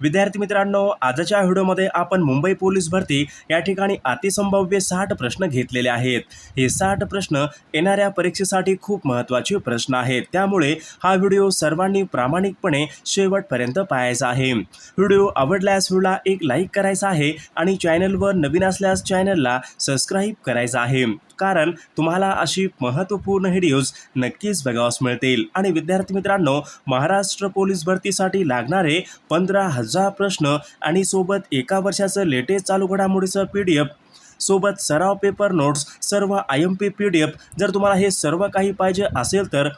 विद्यार्थी मित्रांनो आजच्या व्हिडिओमध्ये आपण मुंबई पोलीस भरती या ठिकाणी अतिसंभाव्य साठ प्रश्न घेतलेले आहेत. हे साठ प्रश्न येणाऱ्या परीक्षेसाठी खूप महत्त्वाचे प्रश्न आहेत. त्यामुळे हा व्हिडिओ सर्वांनी प्रामाणिकपणे शेवटपर्यंत पाहायचा आहे. व्हिडिओ आवडल्यास व्हिडिओला एक लाईक करायचा आहे आणि चॅनलवर नवीन असल्यास चॅनलला सबस्क्राईब करायचा आहे. कारण तुम्हाला अशी महत्त्वपूर्ण व्हिडिओज नक्कीच बघावास मिळतील. आणि विद्यार्थी मित्रांनो महाराष्ट्र पोलीस भरतीसाठी लागणारे पंधरा हजार प्रश्न आणि सोबत एका वर्षाचं लेटेस्ट चालू घडामोडीचं पी डी एफ. सोबत सराव पेपर नोट्स सर्व I M P P D F. जर तुम्हाला हे सर्व काही पाहिजे असेल तर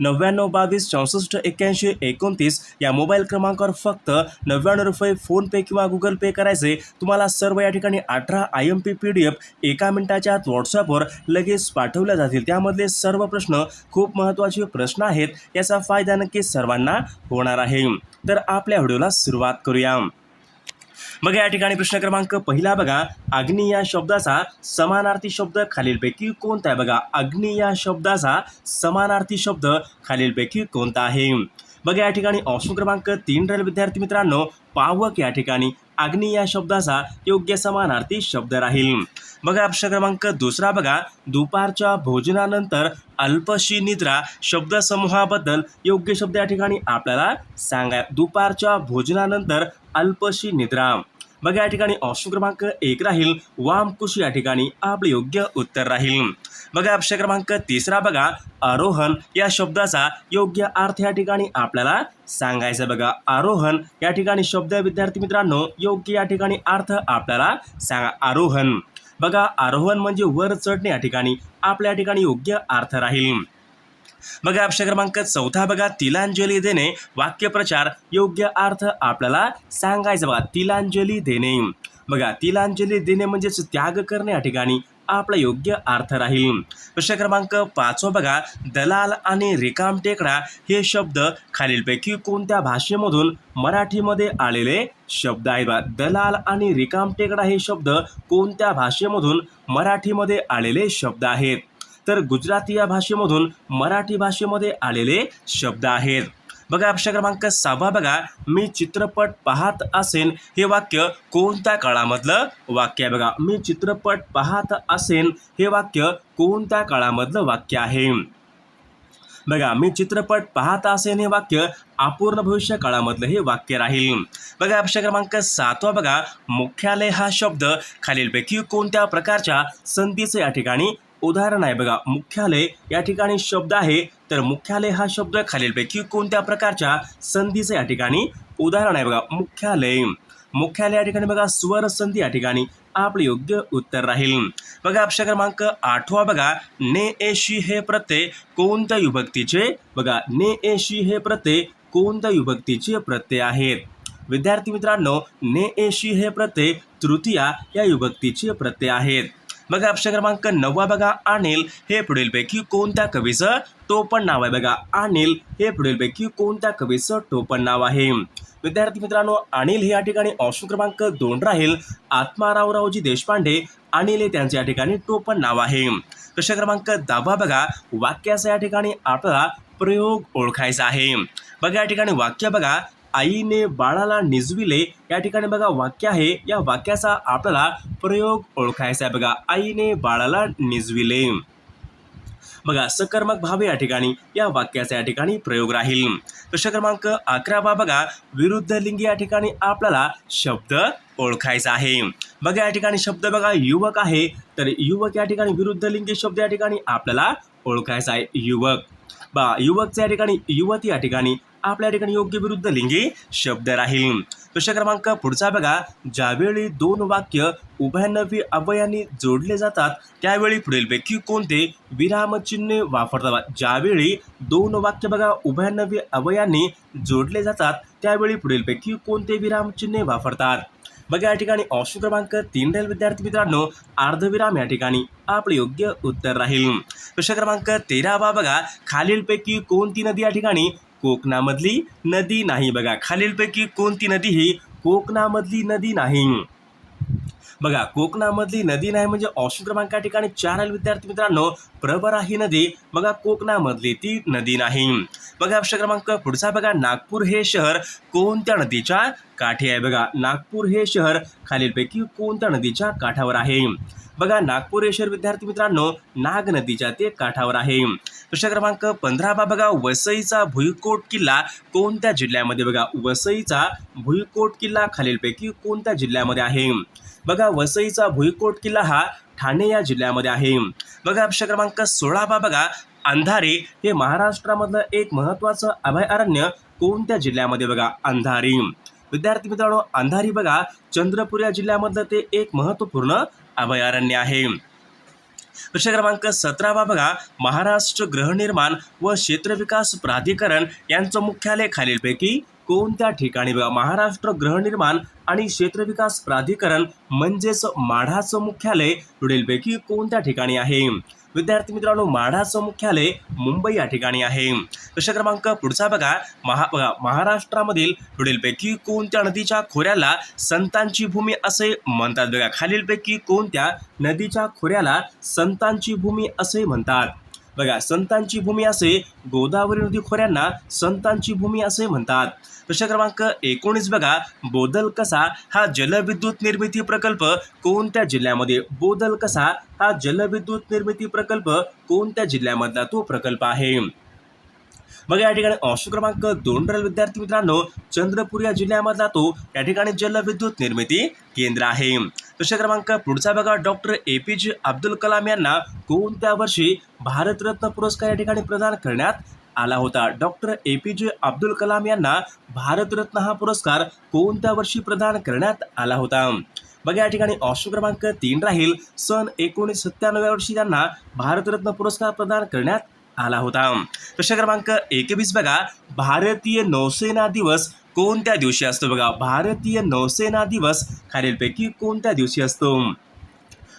नव्याण्णव बावीस चौसष्ट एक्क्याऐंशी एकोणतीस या मोबाईल क्रमांकावर फक्त नव्याण्णव रुपये फोनपे किंवा गुगल पे करायचे. तुम्हाला सर्व या ठिकाणी अठरा I M P P D F एका मिनिटाच्या आत व्हॉट्सअपवर लगेच पाठवल्या जातील. त्यामधले सर्व प्रश्न खूप महत्त्वाचे प्रश्न आहेत. याचा फायदा नक्कीच सर्वांना होणार आहे. तर आपल्या व्हिडिओला सुरुवात करूया. मग या ठिकाणी प्रश्न क्रमांक पहिला बघा. अग्नी या शब्दाचा समानार्थी शब्द खालीलपैकी कोणता आहे? बघा अग्नी या शब्दाचा समानार्थी शब्द खालीलपैकी कोणता आहे? बघा या ठिकाणी ऑप्शन क्रमांक तीन राहील विद्यार्थी मित्रांनो. पावक या ठिकाणी अग्नी या शब्दाचा योग्य समानार्थी शब्द राहील. बघा प्रश्न क्रमांक दुसरा बघा. दुपारच्या भोजनानंतर अल्पशी निद्रा शब्दसमूहाबद्दल योग्य शब्द या ठिकाणी आपल्याला सांगा दुपारच्या भोजनानंतर अल्पशी निद्रा. बघा या ठिकाणी ऑप्शन क्रमांक एक राहील. वामकुश या ठिकाणी आपले योग्य उत्तर राहील. बघा ऑप्शन क्रमांक तिसरा बघा. आरोहण या शब्दाचा योग्य अर्थ या ठिकाणी आपल्याला सांगायचं बघा. आरोहण या ठिकाणी शब्द विद्यार्थी मित्रांनो. योग्य या ठिकाणी अर्थ आपल्याला सांगा. आरोहण. बघा आरोहण म्हणजे वर चढणे या ठिकाणी आपल्या या ठिकाणी योग्य अर्थ राहील. बघा ऑप्शन क्रमांक चौथा बघा तिलांजली देणे. वाक्यप्रचार योग्य अर्थ आपल्याला सांगायचं बघा तिलांजली देणे. बघा तिलांजली देणे म्हणजेच त्याग करणे या ठिकाणी आपला योग्य अर्थ राहील. प्रश्न क्रमांक पाचवा बघा दलाल आणि रिकाम टेकडा हे शब्द खालीलपैकी कोणत्या भाषेमधून मराठीमध्ये आलेले शब्द आहेत बघा दलाल आणि रिकाम टेकडा हे शब्द कोणत्या भाषेमधून मराठीमध्ये आलेले शब्द आहेत? तर गुजराती या भाषेमधून मराठी भाषेमध्ये आलेले शब्द आहेत. बघा ऑप्शन क्रमांक सहावा बघा. मी चित्रपट पाहत असेन हे वाक्य कोणत्या काळामधलं वाक्य आहे? बघा मी चित्रपट पाहत असेन हे वाक्य कोणत्या काळामधलं वाक्य आहे? बघा मी चित्रपट पाहत असेन हे वाक्य अपूर्ण भविष्य काळामधलं हे वाक्य राहील. बघा ऑप्शन क्रमांक सातवा बघा. मुख्यालय हा शब्द खालीलपैकी कोणत्या प्रकारच्या संधीचं या ठिकाणी उदाहरण आहे बघा मुख्यालय या ठिकाणी शब्द आहे तर मुख्यालय हा शब्द खालीलपैकी कोणत्या प्रकारच्या संधीचं या ठिकाणी उदाहरण आहे बघा मुख्यालय. मुख्यालय या ठिकाणी बघा स्वर संधी या ठिकाणी आपले योग्य उत्तर राहील. बघा ऑप्शन क्रमांक आठवा बघा ने एशी हे प्रत्यय कोणत्या विभक्तीचे? बघा ने एशी हे प्रत्यय कोणत्या विभक्तीचे प्रत्यय आहेत? विद्यार्थी मित्रांनो ने एशी हे प्रत्यय तृतीया या विभक्तीचे प्रत्यय आहेत. बघा ऑप्शन क्रमांक नववा बघा अनिल हे पुढीलपैकी कोणत्या कवीचं टोपण नाव आहे? बघा अनिल हे पुढीलपैकी कोणत्या कवीचं टोपण नाव आहे? विद्यार्थी मित्रांनो अनिल हे या ठिकाणी ऑप्शन क्रमांक दोन राहील. आत्मारावरावजी देशपांडे अनिल हे त्यांचे या ठिकाणी टोपण नाव आहे. प्रश्न क्रमांक दहावा बघा वाक्याचा या ठिकाणी आपला प्रयोग ओळखायचा आहे. बघा या ठिकाणी वाक्य बघा आईने बाळाला निजविले या ठिकाणी बघा वाक्य आहे. या वाक्याचा आपल्याला प्रयोग ओळखायचा आहे बघा. आईने बाळाला निजविले. बघा सकर्मक भाव या ठिकाणी या वाक्याचा या ठिकाणी प्रयोग राहील. प्रश्न क्रमांक अकरावा बघा. विरुद्ध लिंगी या ठिकाणी आपल्याला शब्द ओळखायचा आहे. बघा या ठिकाणी शब्द बघा युवक आहे. तर युवक या ठिकाणी विरुद्ध लिंगी शब्द या ठिकाणी आपल्याला ओळखायचा आहे. युवक. बा युवकच्या या ठिकाणी युवती या ठिकाणी आपल्या ठिकाणी योग्य विरुद्ध लिंगी शब्द राहील. प्रश्न क्रमांक पुढचा बघा. ज्यावेळी दोन वाक्य उभयानवी अवयांनी जोडले जातात त्यावेळी पुढीलपैकी कोणते? विरामचिन्हे वापरतात. ज्यावेळी दोन वाक्य बघा उभयनवी अवयांनी जोडले जातात त्यावेळी पुढीलपैकी कोणते विरामचिन्हे वापरतात? बघा या ठिकाणी ऑप्शन क्रमांक तीन राहील विद्यार्थी मित्रांनो. अर्धविराम या ठिकाणी आपले योग्य उत्तर राहील. प्रश्न क्रमांक तेरावा बघा. खालीलपैकी कोणती नदी या ठिकाणी कोकणामधली नदी नाही. बघा खालीलपैकी कोणती नदी ही? कोकणामधली नदी नाही. बघा कोकणामधली नदी नाही म्हणजे ऑप्शन क्रमांका ठिकाणी चार आहे. विद्यार्थी मित्रांनो प्रवरा ही नदी. बघा कोकणामधली ती नदी नाही. बघा ऑप्शन क्रमांक पुढचा बघा नागपूर हे शहर कोणत्या नदीच्या काठी आहे? बघा नागपूर हे शहर खालीलपैकी कोणत्या नदीच्या काठावर आहे? बघा नागपूर हे शहर विद्यार्थी मित्रांनो नाग नदीच्या ते काठावर आहे. प्रश्न क्रमांक पंधरा बा बघा वसईचा भुईकोट किल्ला कोणत्या जिल्ह्यामध्ये बघा? वसईचा भुईकोट किल्ला खालीलपैकी कोणत्या जिल्ह्यामध्ये आहे? बघा वसईचा भुईकोट किल्ला हा ठाणे या जिल्ह्यामध्ये आहे. बघा प्रश्न क्रमांक सोळा बा बघा अंधारे हे महाराष्ट्रामधलं एक महत्त्वाचं अभयारण्य कोणत्या जिल्ह्यामध्ये बघा? अंधारी. विद्यार्थी मित्रांनो अंधारी बघा चंद्रपूर या जिल्ह्यामधलं ते एक महत्त्वपूर्ण अभयारण्य आहे. प्रश्न क्रमांक सतरावा बघा. महाराष्ट्र गृहनिर्माण व क्षेत्रविकास प्राधिकरण यांचं मुख्यालय खालीलपैकी कोणत्या ठिकाणी बघा? महाराष्ट्र गृहनिर्माण आणि क्षेत्रविकास प्राधिकरण म्हणजेच माढाचं मुख्यालय पुढीलपैकी कोणत्या ठिकाणी आहे? विद्यार्थी मित्रांनो माढाचं मुख्यालय मुंबई या ठिकाणी आहे. प्रश्न क्रमांक पुढचा बघा. महा बघा महाराष्ट्रामधील पुढीलपैकी कोणत्या नदीच्या खोऱ्याला संतांची भूमी असे म्हणतात? बघा खालीलपैकी कोणत्या नदीच्या खोऱ्याला संतांची भूमी असे म्हणतात? बघा संतांची भूमी असे गोदावरी नदी खोऱ्यांना संतांची भूमी असे म्हणतात. प्रश्न क्रमांक एकोणीस बघा बोदल कसा हा जलविद्युत निर्मिती प्रकल्प कोणत्या जिल्ह्यामध्ये? बोदल कसा हा जलविद्युत निर्मिती प्रकल्प कोणत्या जिल्ह्यामधला तो प्रकल्प आहे? मग या ठिकाणी अंश क्रमांक दोन राहील विद्यार्थी मित्रांनो चंद्रपूर या जिल्ह्यामधला तो या ठिकाणी जलविद्युत निर्मिती केंद्र आहे. प्रश्न क्रमांक पुढचा बघा. डॉक्टर ए पी जे अब्दुल कलाम यांना कोणत्या वर्षी भारतरत्न पुरस्कार या ठिकाणी प्रदान करण्यात आला होता? डॉक्टर ए पी जे अब्दुल कलाम यांना भारतरत्न हा पुरस्कार कोणत्या वर्षी प्रदान करण्यात आला होता? बघा या ठिकाणी ऑप्शन क्रमांक तीन राहील. सन एकोणीस सत्त्याण्णव वर्षी त्यांना भारतरत्न पुरस्कार प्रदान करण्यात आला होता. प्रश्न क्रमांक एकवीस बघा. भारतीय नौसेना दिवस कोणत्या दिवशी असतो बघा? भारतीय नौसेना दिवस खालीलपैकी कोणत्या दिवशी असतो?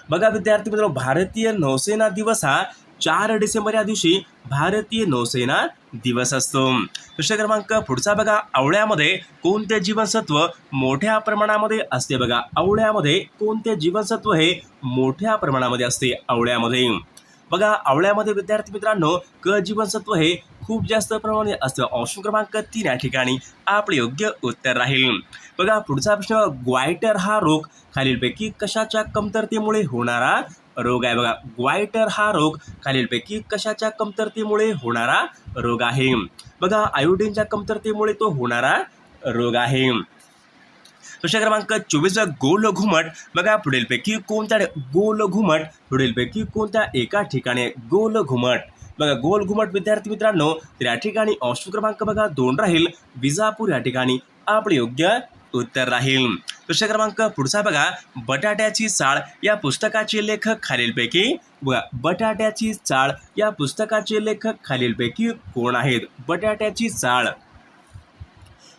बघा विद्यार्थी मित्रांनो भारतीय नौसेना दिवस हा चार डिसेंबर या दिवशी भारतीय नौसेना दिवस असतो. प्रश्न क्रमांक पुढचा बघा. आवळ्यामध्ये कोणते जीवनसत्व मोठ्या प्रमाणामध्ये असते बघा? आवळ्यामध्ये कोणते जीवनसत्व हे मोठ्या प्रमाणामध्ये असते? आवळ्यामध्ये. बघा आवळ्यामध्ये विद्यार्थी मित्रांनो क जीवनसत्व हे खूप जास्त प्रमाणात असतं. ऑप्शन क्रमांक तीन या ठिकाणी आपले योग्य उत्तर राहील. बघा पुढचा प्रश्न ग्वायटर हा रोग खालीलपैकी कशाच्या कमतरतेमुळे होणारा रोग आहे? बघा ग्वायटर हा रोग खालीलपैकी कशाच्या कमतरतेमुळे होणारा रोग आहे? बघा आयोडीनच्या कमतरतेमुळे तो होणारा रोग आहे. प्रश्न क्रमांक चोवीस गोल घुमट. बघा पुढीलपैकी कोणत्या गोल घुमट पुढीलपैकी कोणत्या एका ठिकाणी गोल घुमट? बघा गोल घुमट विद्यार्थी मित्रांनो तर या ठिकाणी ऑप्शन क्रमांक बघा दोन राहील. विजापूर या ठिकाणी आपले योग्य उत्तर राहील. प्रश्न क्रमांक पुढचा बघा बटाट्याची चाळ. या पुस्तकाचे लेखक खालीलपैकी बघा बटाट्याची चाळ. या पुस्तकाचे लेखक खालीलपैकी कोण आहेत? बटाट्याची चाळ.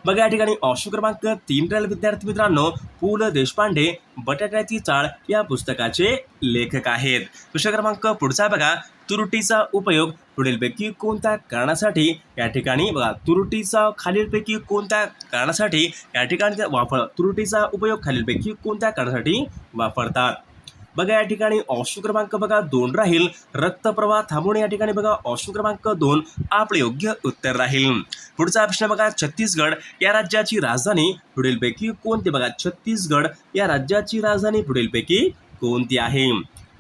बघा या ठिकाणी ऑप्शन क्रमांक तीन राहील विद्यार्थी मित्रांनो. पु ल देशपांडे बटाट्याची चाळ या पुस्तकाचे लेखक आहेत. प्रश्न क्रमांक पुढचा बघा तुरटीचा उपयोग पुढीलपैकी कोणत्या कारणासाठी या ठिकाणी बघा तुरटीचा खालीलपैकी कोणत्या कारणासाठी या ठिकाणी वापर तुरटीचा उपयोग खालीलपैकी कोणत्या कारणासाठी वापरतात? बघा या ठिकाणी ऑप्शन क्रमांक बघा दोन राहील. रक्तप्रवाह थांबवणे या ठिकाणी बघा ऑप्शन क्रमांक दोन आपले योग्य उत्तर राहील. पुढचा प्रश्न बघा छत्तीसगड या राज्याची राजधानी पुढीलपैकी कोणती? बघा छत्तीसगड या राज्याची राजधानी पुढीलपैकी कोणती आहे?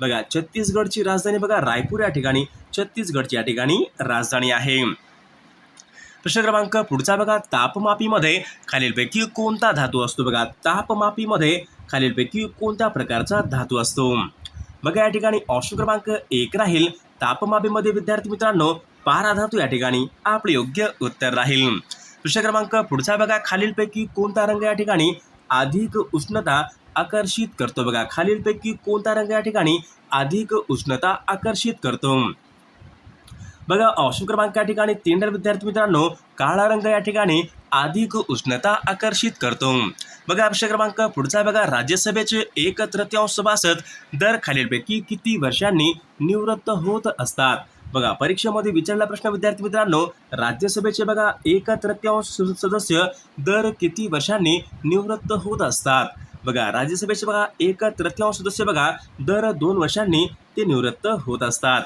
बघा छत्तीसगडची राजधानी बघा रायपूर या ठिकाणी छत्तीसगडची या ठिकाणी राजधानी आहे. प्रश्न क्रमांक पुढचा बघा. तापमापीमध्ये खालीलपैकी कोणता धातू असतो बघा? तापमापीमध्ये खालीलपैकी कोणत्या प्रकारचा धातू असतो? बघा या ठिकाणी ऑप्शन क्रमांक एक राहील. तापमापीमध्ये विद्यार्थी मित्रांनो पारा धातू या ठिकाणी आपले योग्य उत्तर राहील. प्रश्न क्रमांक पुढचा बघा. खालीलपैकी कोणता रंग या ठिकाणी अधिक उष्णता आकर्षित करतो बघा? खालीलपैकी कोणता रंग या ठिकाणी अधिक उष्णता आकर्षित करतो? बघा ऑप्शन क्रमांक या ठिकाणी तीन विद्यार्थी मित्रांनो काळा रंग या ठिकाणी अधिक उष्णता आकर्षित करतो. बघा ऑप्शन क्रमांक पुढचा बघा राज्यसभेचे एक तृतीयांश सभासद दर खालीलपैकी किती वर्षांनी निवृत्त होत असतात? बघा परीक्षेमध्ये विचारला प्रश्न विद्यार्थी मित्रांनो राज्यसभेचे बघा एक तृतीयांश सदस्य दर किती वर्षांनी निवृत्त होत असतात? बघा राज्यसभेचे बघा एक तृतीयांश सदस्य बघा दर दोन वर्षांनी ते निवृत्त होत असतात.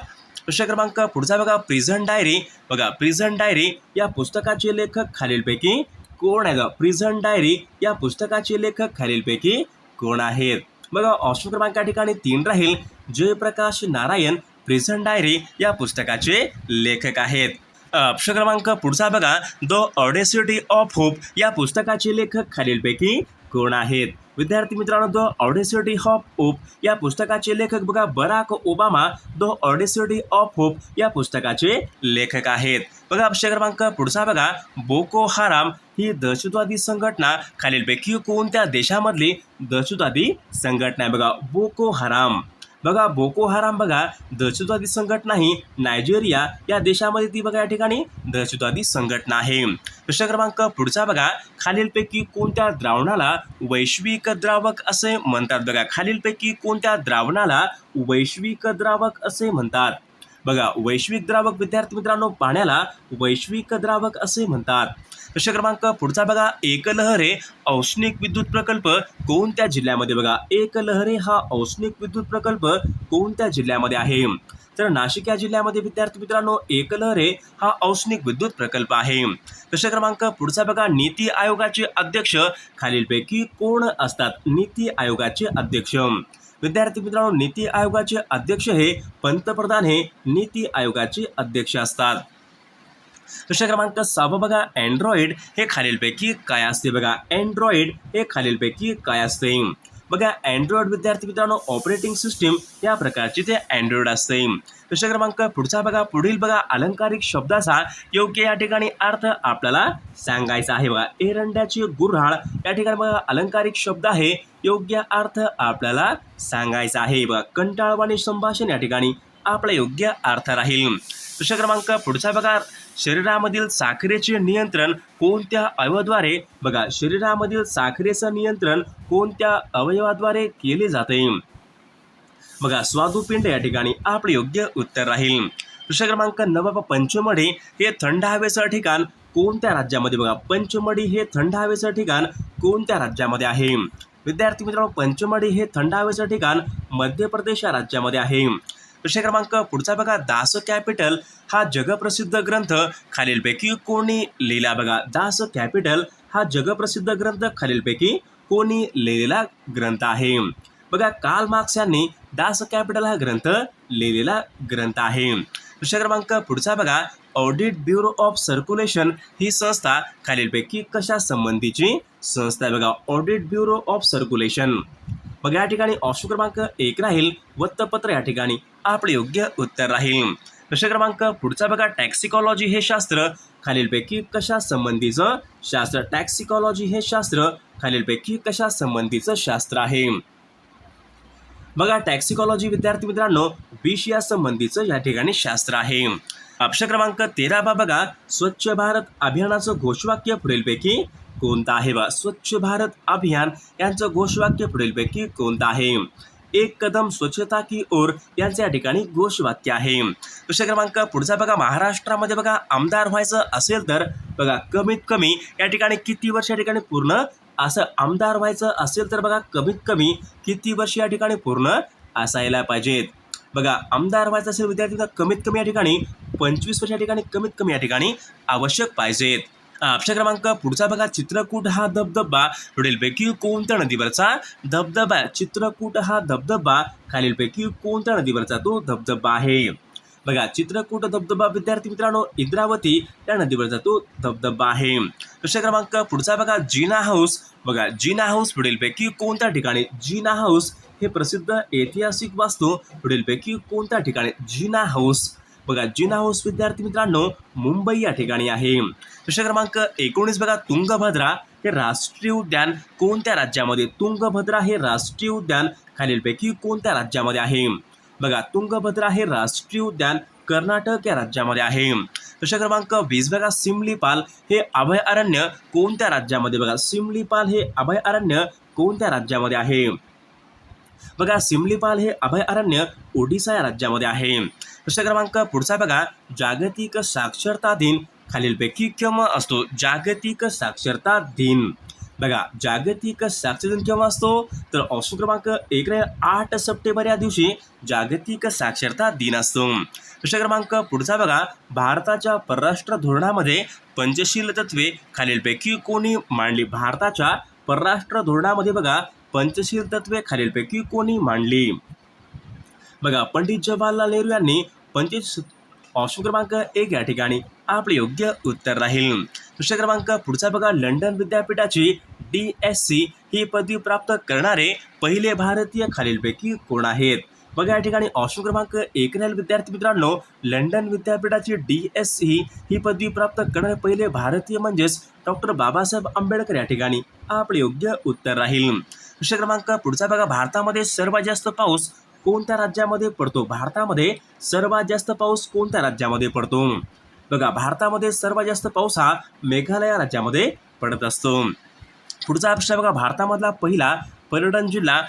प्रश्न क्रमांक पुढचा बघा. प्रिझन डायरी बघा प्रिझन डायरी या पुस्तकाचे लेखक खालीलपैकी कोण आहे प्रिझन डायरी या पुस्तकाचे लेखक खालीलपैकी कोण आहेत? बघा ऑप्शन क्रमांक या ठिकाणी तीन राहील. जयप्रकाश नारायण प्रिझन डायरी या पुस्तकाचे लेखक आहेत. ऑप्शन क्रमांक पुढचा बघा. द ऑडेसिटी ऑफ होप या पुस्तकाचे लेखक खालीलपैकी कोण आहेत? विद्यार्थी मित्रांनो द ऑडेसिटी ऑफ होप या पुस्तकाचे लेखक बघा Barack Obama the audacity of hope या पुस्तकाचे लेखक आहेत. बघा ऑप्शन क्रमांक पुढचा बघा. बोको हाराम ही दहशतवादी संघटना खालीलपैकी कोणत्या देशामधली दहशतवादी संघटना आहे? बघा बोको हराम. बघा बोको हराम बघा दहशतवादी संघटना ही नायजेरिया या देशामध्ये ती बघा या ठिकाणी दहशतवादी संघटना आहे. प्रश्न क्रमांक पुढचा बघा खालीलपैकी कोणत्या द्रावणाला वैश्विक द्रावक असे म्हणतात? बघा खालीलपैकी कोणत्या द्रावणाला वैश्विक द्रावक असे म्हणतात? बघा वैश्विक द्रावक विद्यार्थी मित्रांनो पाण्याला वैश्विक द्रावक असे म्हणतात. प्रश्न क्रमांक पुढचा बघा. एकलहरे औष्णिक विद्युत प्रकल्प कोणत्या जिल्ह्यामध्ये बघा? एकलहरे हा औष्णिक विद्युत प्रकल्प कोणत्या जिल्ह्यामध्ये आहे? तर नाशिक या जिल्ह्यामध्ये विद्यार्थी मित्रांनो एकलहरे हा औष्णिक विद्युत प्रकल्प आहे. प्रश्न क्रमांक पुढचा बघा. नीती आयोगाचे अध्यक्ष खालीलपैकी कोण असतात? नीती आयोगाचे अध्यक्ष. विद्यार्थी मित्रांनो नीती आयोगाचे अध्यक्ष हे पंतप्रधान हे नीती आयोगाचे अध्यक्ष असतात. प्रश्न क्रमांक सहावा बघा अँड्रॉइड हे खालीलपैकी काय असते बघा? अँड्रॉइड हे खालीलपैकी काय असते? बघा अँड्रॉइड विद्यार्थी मित्रांनो ऑपरेटिंग सिस्टीम या प्रकारची ते अँड्रॉइड असते. प्रश्न क्रमांक पुढचा बघा पुढील बघा अलंकारिक शब्दाचा योग्य या ठिकाणी अर्थ आपल्याला सांगायचा आहे बघा. एरंड्याची गुऱ्हाळ या ठिकाणी बघा अलंकारिक शब्द आहे योग्य अर्थ आपल्याला सांगायचा आहे. बघा कंटाळवाणी संभाषण या ठिकाणी आपला योग्य अर्थ राहील. प्रश्न क्रमांक पुढचा बघा. शरीरामधील साखरेचे नियंत्रण कोणत्या अवयवाद्वारे? बघा शरीरामधील साखरेचं नियंत्रण कोणत्या अवयवाद्वारे केले जाते? बघा स्वादुपिंड या ठिकाणी आपले योग्य उत्तर राहील. प्रश्न क्रमांक नवा पंचमढी हे थंड हवेचं ठिकाण कोणत्या राज्यामध्ये? बघा पंचमढी हे थंड हवेचं ठिकाण कोणत्या राज्यामध्ये आहे? विद्यार्थी मित्रांनो पंचमढी हे थंड हवेचं ठिकाण मध्य प्रदेश या राज्यामध्ये आहे. प्रश्न क्रमांक पुढचा बघा दास कॅपिटल हा जगप्रसिद्ध ग्रंथ खालीलपैकी कोणी लिहिला बघा. दास कॅपिटल हा जगप्रसिद्ध ग्रंथ खालीलपैकी कोणी लिहिलेला ग्रंथ आहे. बघा काल मार्क्स यांनी दास कॅपिटल हा ग्रंथ लिहिलेला ग्रंथ आहे. प्रश्न क्रमांक पुढचा बघा ऑडिट ब्युरो ऑफ सर्क्युलेशन ही संस्था खालीलपैकी कशा संबंधीची संस्था आहे? बघा ऑडिट ब्युरो ऑफ सर्क्युलेशन. बघा या ठिकाणी ऑप्शन क्रमांक एक राहील वृत्तपत्र या ठिकाणी. आपले योग्य उत्तर राहील. प्रश्न क्रमांक पुढचा बघा टॅक्सिकॉलॉजी हे शास्त्र. खालीलपैकी कशा संबंधीचं शास्त्र? टॅक्सिकॉलॉजी हे शास्त्र. खालीलपैकी कशा संबंधीचं शास्त्र आहे? बघा टॅक्सिकॉलॉजी विद्यार्थी मित्रांनो विष या संबंधीचं या ठिकाणी शास्त्र आहे. अक्षर क्रमांक तेरा बा बघा स्वच्छ भारत अभियानाचं घोषवाक्य पुढीलपैकी कोणतं आहे? बा स्वच्छ भारत अभियान यांचं घोषवाक्य पुढीलपैकी कोणतं आहे? एक कदम स्वच्छता की ओर यांचं या ठिकाणी घोषवाक्य आहे. प्रश्न क्रमांक पुढचा बघा महाराष्ट्रामध्ये बघा आमदार व्हायचं असेल तर बघा कमीत कमी या ठिकाणी किती वर्ष या ठिकाणी पूर्ण? असं आमदार व्हायचं असेल तर बघा कमीत कमी किती वर्ष या ठिकाणी पूर्ण? असायला पाहिजेत. बघा आमदार व्हायचं असेल विद्यार्थी कमीत कमी या ठिकाणी पंचवीस वर्ष या ठिकाणी कमीत कमी या ठिकाणी आवश्यक पाहिजेत. ऑप्शन क्रमांक पुढचा बघा चित्रकूट हा धबधबा पुढीलपैकी कोणत्या नदीवरचा? धबधबा चित्रकूट हा धबधबा खालीलपैकी कोणत्या नदीवरचा तो धबधबा आहे? बघा चित्रकूट धबधबा विद्यार्थी मित्रांनो इंद्रावती या नदीवरचा तो धबधबा आहे. प्रश्न क्रमांक पुढचा बघा जीना हाऊस. बघा जीना हाऊस पुढीलपैकी कोणत्या ठिकाणी? जीना हाऊस हे प्रसिद्ध ऐतिहासिक वास्तू. पुढीलपैकी कोणत्या ठिकाणी? जीना हाऊस. बघा जीना हाऊस विद्यार्थी मित्रांनो मुंबई या ठिकाणी आहे. प्रश्न क्रमांक एकोणीस बघा तुंगभद्रा हे राष्ट्रीय उद्यान कोणत्या राज्यामध्ये? तुंगभद्रा हे राष्ट्रीय उद्यान खालीलपैकी कोणत्या राज्यामध्ये आहे? बघा तुंगभद्रा हे राष्ट्रीय उद्यान कर्नाटक या राज्यामध्ये आहे. प्रश्न क्रमांक वीस बघा सिमलीपाल हे अभयारण्य कोणत्या राज्यामध्ये? बघा सिमलीपाल हे अभयारण्य कोणत्या राज्यामध्ये आहे? बघा सिमलीपाल हे अभयारण्य ओडिसा या राज्यामध्ये आहे. प्रश्न क्रमांक पुढचा बघा. जागतिक साक्षरता दिन खालीलपैकी केव्हा असतो? जागतिक साक्षरता दिन. बघा जागतिक साक्षर दिन केव्हा असतो? तर ऑप्शन क्रमांक एक आठ सप्टेंबर या दिवशी जागतिक साक्षरता दिन असतो. प्रश्न क्रमांक पुढचा बघा. भारताच्या परराष्ट्र धोरणामध्ये पंचशील तत्वे खालीलपैकी कोणी मांडली? भारताच्या परराष्ट्र धोरणामध्ये बघा पंचशील तत्वे खालीलपैकी कोणी मांडली? बघा पंडित जवाहरलाल नेहरू यांनी पंचवीस ऑप्शन क्रमांक एक या ठिकाणी आपले योग्य उत्तर राहील. प्रश्न क्रमांक पुढचा बघा लंडन विद्यापीठाची डी एस सी ही पदवी प्राप्त करणारे पहिले भारतीय खालीलपैकी कोण आहेत? बघा या ठिकाणी ऑप्शन क्रमांक एक राहील. विद्यार्थी मित्रांनो लंडन विद्यापीठाची डी एस सी ही पदवी प्राप्त करणारे पहिले भारतीय म्हणजेच डॉक्टर बाबासाहेब आंबेडकर या ठिकाणी आपले योग्य उत्तर राहील. प्रश्न क्रमांक पुढचा बघा भारतामध्ये सर्वात जास्त पाऊस कोणत्या राज्यामध्ये पडतो? भारतामध्ये सर्वात जास्त पाऊस कोणत्या राज्यामध्ये पडतो? बघा भारतामध्ये सर्वात जास्त पाऊस हा मेघालय राज्यामध्ये पडत असतो. पुढचा प्रश्न बघा भारतामधला पहिला पर्यटन जिल्हा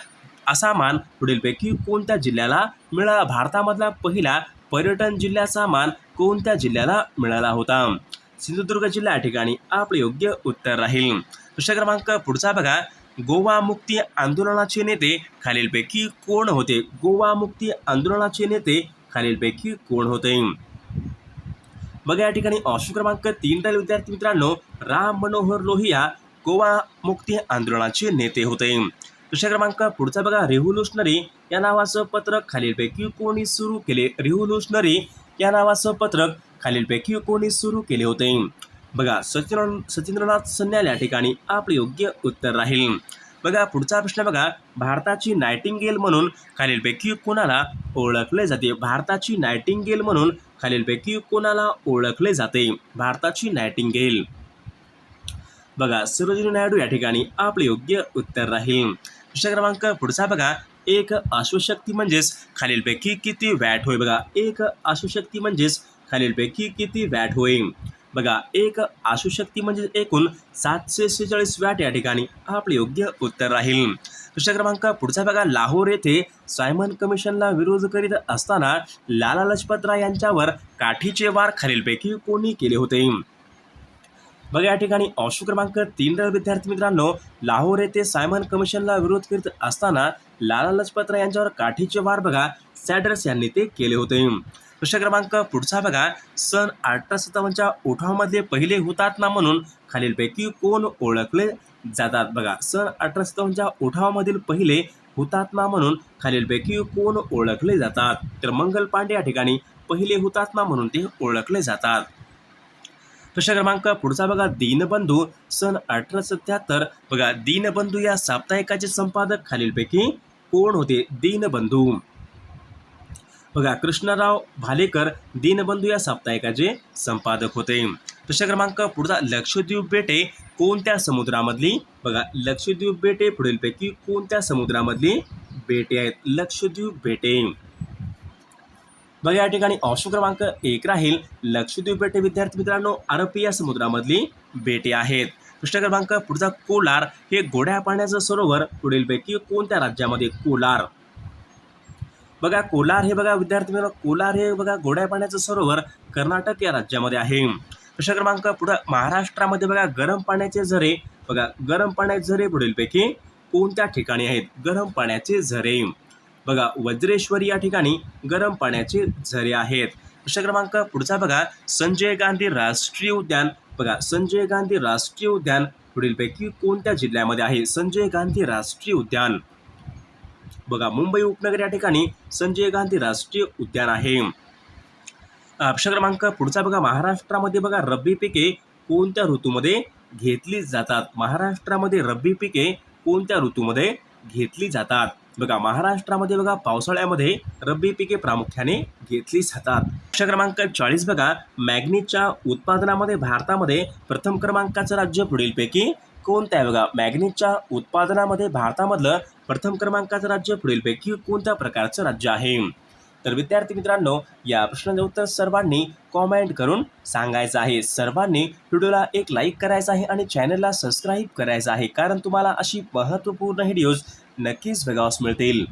असा मान पुढीलपैकी कोणत्या जिल्ह्याला मिळाला? भारतामधला पहिला पर्यटन जिल्ह्याचा मान कोणत्या जिल्ह्याला मिळाला होता? सिंधुदुर्ग जिल्हा या ठिकाणी आपले योग्य उत्तर राहील. प्रश्न क्रमांक पुढचा बघा गोवा मुक्ती आंदोलनाचे नेते खालीलपैकी कोण होते? गोवा मुक्ती आंदोलनाचे नेते खालीलपैकी कोण होते? बघा या ठिकाणी ऑप्शन क्रमांक तीन राहील विद्यार्थी मित्रांनो राम मनोहर लोहिया गोवा मुक्ती आंदोलनाचे नेते होते. दुसऱ्या क्रमांक पुढचा बघा रेव्होल्युशनरी या नावाचं पत्रक खालीलपैकी कोणी सुरू केले? रेव्होल्युशनरी या नावाचं पत्रक खालीलपैकी कोणी सुरू केले होते? बघा सचिन सचिंद्रनाथ सन्याल या ठिकाणी आपले योग्य उत्तर राहील. बघा पुढचा प्रश्न बघा भारताची नायटिंगेल म्हणून खालीलपैकी कोणाला ओळखले जाते? भारताची नायटिंगेल म्हणून खालीलपैकी कोणाला ओळखले जाते? भारताची नायटिंगेल. बघा सरोजिनी नायडू या ठिकाणी आपले योग्य उत्तर राहील. प्रश्न क्रमांक पुढचा बघा एक अश्वशक्ती म्हणजेच खालीलपैकी किती वॅट होय? बघा एक अश्वशक्ती म्हणजेच खालीलपैकी किती वॅट होईल बघा एक आशुशक्ती म्हणजे एकूण सातशे शेहेचाळीस वॅट या ठिकाणी आपले योग्य उत्तर राहील. प्रश्न क्रमांक पुढचा बघा लाहोर येथे सायमन कमिशनला विरोध करीत असताना लाला लजपत राय यांच्यावर काठीचे वार खालीलपैकी कोणी केले होते? बघा या ठिकाणी ऑप्शन क्रमांक तीन विद्यार्थी मित्रांनो लाहोर येथे सायमन कमिशनला विरोध करीत असताना लाला लजपत राय यांच्यावर काठीचे वार बघा सॅडर्स यांनी ते केले होते. प्रश्न क्रमांक पुढचा बघा. सन अठरा सत्तावन्नच्या उठावामध्ये पहिले हुतात्मा म्हणून खालीलपैकी कोण ओळखले जातात? बघा सन अठरा सत्तावन्नच्या उठावामधील पहिले हुतात्मा म्हणून खालीलपैकी कोण ओळखले जातात? तर मंगल पांडे या ठिकाणी पहिले हुतात्मा म्हणून ते ओळखले जातात. प्रश्न क्रमांक पुढचा बघा दीनबंधू. सन अठरा सत्याहत्तर बघा दीनबंधू या साप्ताहिकाचे संपादक खालीलपैकी कोण होते? दीनबंधू. बघा कृष्णराव भालेकर दीनबंधू या साप्ताहिकाचे संपादक होते. प्रश्न क्रमांक पुढचा लक्षद्वीप बेटे कोणत्या समुद्रामधली? बघा लक्षद्वीप बेटे पुढीलपैकी कोणत्या समुद्रामधली बेटे आहेत? लक्षद्वीप बेटे. बघा या ठिकाणी ऑप्शन क्रमांक एक राहील. लक्षद्वीप बेटे विद्यार्थी मित्रांनो अरबी या समुद्रामधली बेटे आहेत. प्रश्न क्रमांक पुढचा कोलार हे गोड्या पाण्याचं सरोवर पुढीलपैकी कोणत्या राज्यामध्ये? कोलार. बघा कोलार हे बघा विद्यार्थी मित्रांनो कोलार हे बघा गोड्या पाण्याचं सरोवर कर्नाटक या राज्यामध्ये आहे. प्रश्न क्रमांक पुढं महाराष्ट्रामध्ये बघा गरम पाण्याचे झरे बघा गरम पाण्याचे झरे पुढीलपैकी कोणत्या ठिकाणी आहेत? गरम पाण्याचे झरे. बघा वज्रेश्वरी या ठिकाणी गरम पाण्याचे झरे आहेत. प्रश्न क्रमांक पुढचा बघा संजय गांधी राष्ट्रीय उद्यान. बघा संजय गांधी राष्ट्रीय उद्यान पुढीलपैकी कोणत्या जिल्ह्यामध्ये आहे? संजय गांधी राष्ट्रीय उद्यान. बघा मुंबई उपनगर या ठिकाणी संजय गांधी राष्ट्रीय उद्यान आहे. ऑप्शन क्रमांक पुढचा बघा महाराष्ट्रामध्ये बघा रब्बी पिके कोणत्या ऋतूमध्ये घेतली जातात? महाराष्ट्रामध्ये रब्बी पिके कोणत्या ऋतूमध्ये घेतली जातात? बघा महाराष्ट्रामध्ये बघा पावसाळ्यामध्ये रब्बी पिके प्रामुख्याने घेतली जातात. प्रश्न क्रमांक चाळीस बघा मॅग्नीच्या उत्पादनामध्ये भारतामध्ये प्रथम क्रमांकाचं राज्य पुढीलपैकी कोणतं आहे बघा? मॅग्नीच्या उत्पादनामध्ये भारतामधलं प्रथम क्रमांकाचं राज्य पुढीलपैकी कोणत्या प्रकारचं राज्य आहे? तर विद्यार्थी मित्रांनो या प्रश्नाचं उत्तर सर्वांनी कॉमेंट करून सांगायचं आहे. सर्वांनी व्हिडिओला एक लाईक करायचं आहे आणि चॅनलला सबस्क्राईब करायचं आहे. कारण तुम्हाला अशी महत्त्वपूर्ण व्हिडिओज नक्कीच बघावस मिळतील.